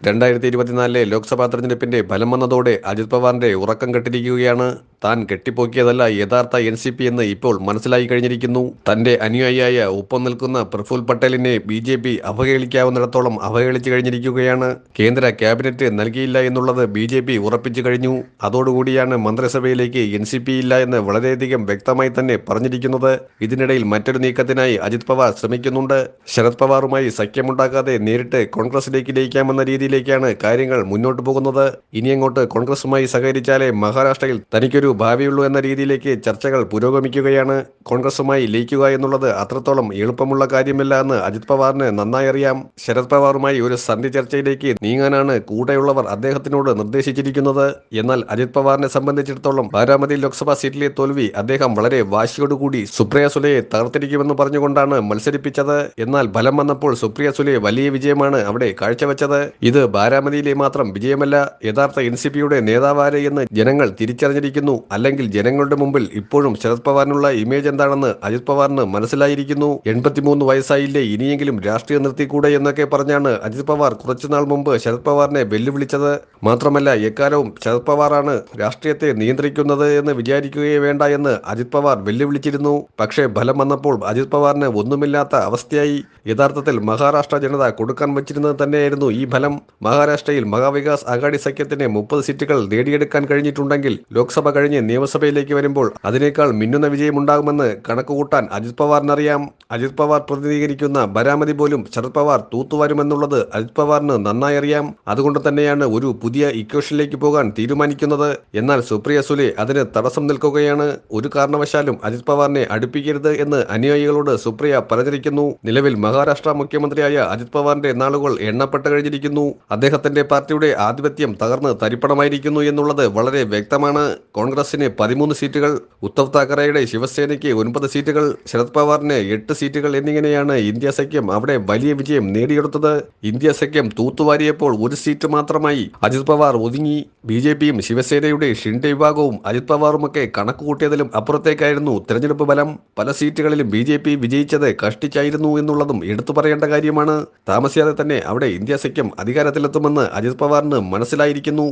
രണ്ടായിരത്തി ഇരുപത്തിനാലിലെ ലോക്സഭാ തെരഞ്ഞെടുപ്പിന്റെ ഫലം വന്നതോടെ അജിത് പവാറിന്റെ ഉറക്കം കെട്ടിരിക്കുകയാണ് താൻ കെട്ടിപ്പോക്കിയതല്ല യഥാർത്ഥ എൻ സി പി എന്ന് ഇപ്പോൾ മനസ്സിലായി കഴിഞ്ഞിരിക്കുന്നു. തന്റെ അനുയായിയായ ഒപ്പം നിൽക്കുന്ന പ്രഫുൽ പട്ടേലിനെ ബി ജെ പി അവഹേളിക്കാവുന്നിടത്തോളം അവഹേളിച്ചു കഴിഞ്ഞിരിക്കുകയാണ്. കേന്ദ്ര ക്യാബിനറ്റ് നൽകിയില്ല എന്നുള്ളത് ബി ജെ പി ഉറപ്പിച്ചു കഴിഞ്ഞു. അതോടുകൂടിയാണ് മന്ത്രിസഭയിലേക്ക് എൻ സി പി ഇല്ല എന്ന് വളരെയധികം വ്യക്തമായി തന്നെ പറഞ്ഞിരിക്കുന്നത്. ഇതിനിടയിൽ മറ്റൊരു നീക്കത്തിനായി അജിത് പവാർ ശ്രമിക്കുന്നുണ്ട്. ശരത് പവാറുമായി സഖ്യമുണ്ടാക്കാതെ നേരിട്ട് കോൺഗ്രസിലേക്ക് ലയിക്കാമെന്ന രീതിയിലേക്കാണ് കാര്യങ്ങൾ മുന്നോട്ട് പോകുന്നത്. ഇനിയങ്ങോട്ട് കോൺഗ്രസുമായി സഹകരിച്ചാലേ മഹാരാഷ്ട്രയിൽ തനിക്കൊരു ഭാവിയുള്ളൂ എന്ന രീതിയിലേക്ക് ചർച്ചകൾ പുരോഗമിക്കുകയാണ്. കോൺഗ്രസുമായി ലയിക്കുക എന്നുള്ളത് അത്രത്തോളം എളുപ്പമുള്ള കാര്യമല്ല എന്ന് അജിത് പവാറിന് നന്നായി അറിയാം. ശരത് പവാറുമായി ഒരു സന്ധി ചർച്ചയിലേക്ക് നീങ്ങാനാണ് കൂടെയുള്ളവർ അദ്ദേഹത്തിനോട് നിർദ്ദേശിച്ചിരിക്കുന്നത്. എന്നാൽ അജിത് പവാറിനെ സംബന്ധിച്ചിടത്തോളം ബാരാമതി ലോക്സഭാ സീറ്റിലെ തോൽവി അദ്ദേഹം വളരെ വാശിയോടുകൂടി സുപ്രിയ സുലയെ തകർത്തിരിക്കുമെന്ന് പറഞ്ഞുകൊണ്ടാണ് മത്സരിപ്പിച്ചത്. എന്നാൽ ഫലം വന്നപ്പോൾ സുപ്രിയ സുലെ വലിയ വിജയമാണ് അവിടെ കാഴ്ചവെച്ചത്. ഇത് ബാരാമതിയിലെ മാത്രം വിജയമല്ല യഥാർത്ഥ എൻ സി പിയുടെ നേതാവാര് എന്ന് ജനങ്ങൾ തിരിച്ചറിഞ്ഞിരിക്കുന്നു. അല്ലെങ്കിൽ ജനങ്ങളുടെ മുമ്പിൽ ഇപ്പോഴും ശരത് പവാറിനുള്ള ഇമേജ് എന്താണെന്ന് അജിത് പവാറിന് മനസ്സിലായിരിക്കുന്നു. എൺപത്തിമൂന്ന് വയസ്സായില്ലേ ഇനിയെങ്കിലും രാഷ്ട്രീയം നിർത്തിക്കൂടെ എന്നൊക്കെ പറഞ്ഞാണ് അജിത് പവാർ കുറച്ചുനാൾ മുമ്പ് ശരത് പവാറിനെ വെല്ലുവിളിച്ചത്. മാത്രമല്ല എക്കാലവും ശരത് പവാറാണ് രാഷ്ട്രീയത്തെ നിയന്ത്രിക്കുന്നത് എന്ന് വിചാരിക്കുകയേ വേണ്ട എന്ന് അജിത് പവാർ വെല്ലുവിളിച്ചിരുന്നു. പക്ഷേ ഫലം വന്നപ്പോൾ അജിത് പവാറിന് ഒന്നുമില്ലാത്ത അവസ്ഥയായി. യഥാർത്ഥത്തിൽ മഹാരാഷ്ട്ര ജനത കൊടുക്കാൻ വച്ചിരുന്നത് തന്നെയായിരുന്നു ഈ ഫലം. മഹാരാഷ്ട്രയിൽ മഹാവികാസ് അഗാഡി സഖ്യത്തിന് മുപ്പത് സീറ്റുകൾ നേടിയെടുക്കാൻ കഴിഞ്ഞിട്ടുണ്ടെങ്കിൽ ലോക്സഭ കഴിഞ്ഞ് നിയമസഭയിലേക്ക് വരുമ്പോൾ അതിനേക്കാൾ മിന്നുന്ന വിജയമുണ്ടാകുമെന്ന് കണക്കുകൂട്ടാൻ അജിത് പവാറിനറിയാം. അജിത് പവാർ പ്രതിനിധീകരിക്കുന്ന ബരാമതി പോലും ശരത് പവാർ തൂത്തുവരുമെന്നുള്ളത് അജിത് പവാറിന് നന്നായി അറിയാം. അതുകൊണ്ട് തന്നെയാണ് ഒരു പുതിയ ഇക്വേഷനിലേക്ക് പോകാൻ തീരുമാനിക്കുന്നത്. എന്നാൽ സുപ്രിയ സുലെ അതിന് തടസ്സം നിൽക്കുകയാണ്. ഒരു കാരണവശാലും അജിത് പവാറിനെ അടുപ്പിക്കരുത് എന്ന് അനുയായികളോട് സുപ്രിയ പറഞ്ഞിരിക്കുന്നു. നിലവിൽ മഹാരാഷ്ട്ര മുഖ്യമന്ത്രിയായ അജിത് പവാറിന്റെ നാളുകൾ എണ്ണപ്പെട്ട് കഴിഞ്ഞിരിക്കുന്നു. അദ്ദേഹത്തിന്റെ പാർട്ടിയുടെ ആധിപത്യം തകർന്ന് തരിപ്പണമായിരിക്കുന്നു എന്നുള്ളത് വളരെ വ്യക്തമാണ്. കോൺഗ്രസിന് പതിമൂന്ന് സീറ്റുകൾ ഉദ്ധവ് താക്കറെയുടെ ശിവസേനയ്ക്ക് ഒൻപത് സീറ്റുകൾ ശരത് പവാറിന് എട്ട് സീറ്റുകൾ എന്നിങ്ങനെയാണ് ഇന്ത്യ സഖ്യം അവിടെ വലിയ വിജയം നേടിയെടുത്തത്. ഇന്ത്യ സഖ്യം തൂത്തുവാരിയപ്പോൾ ഒരു സീറ്റ് മാത്രമായി. അജിത് പവാർ ഒതുങ്ങി. ബി ജെ പിയും ശിവസേനയുടെ ഷിൻഡെ വിഭാഗവും അജിത് പവാറുമൊക്കെ കണക്ക് കൂട്ടിയതിലും അപ്പുറത്തേക്കായിരുന്നു തെരഞ്ഞെടുപ്പ് ഫലം. പല സീറ്റുകളിലും ബി ജെ പി വിജയിച്ചത് കഷ്ടിച്ചായിരുന്നു എന്നുള്ളതും എടുത്തു പറയേണ്ട കാര്യമാണ്. താമസിയാതെ തന്നെ അവിടെ ഇന്ത്യ സഖ്യം അധികാരത്തിലെത്തുമെന്ന് അജിത് പവാറിന് മനസ്സിലായിരിക്കുന്നു.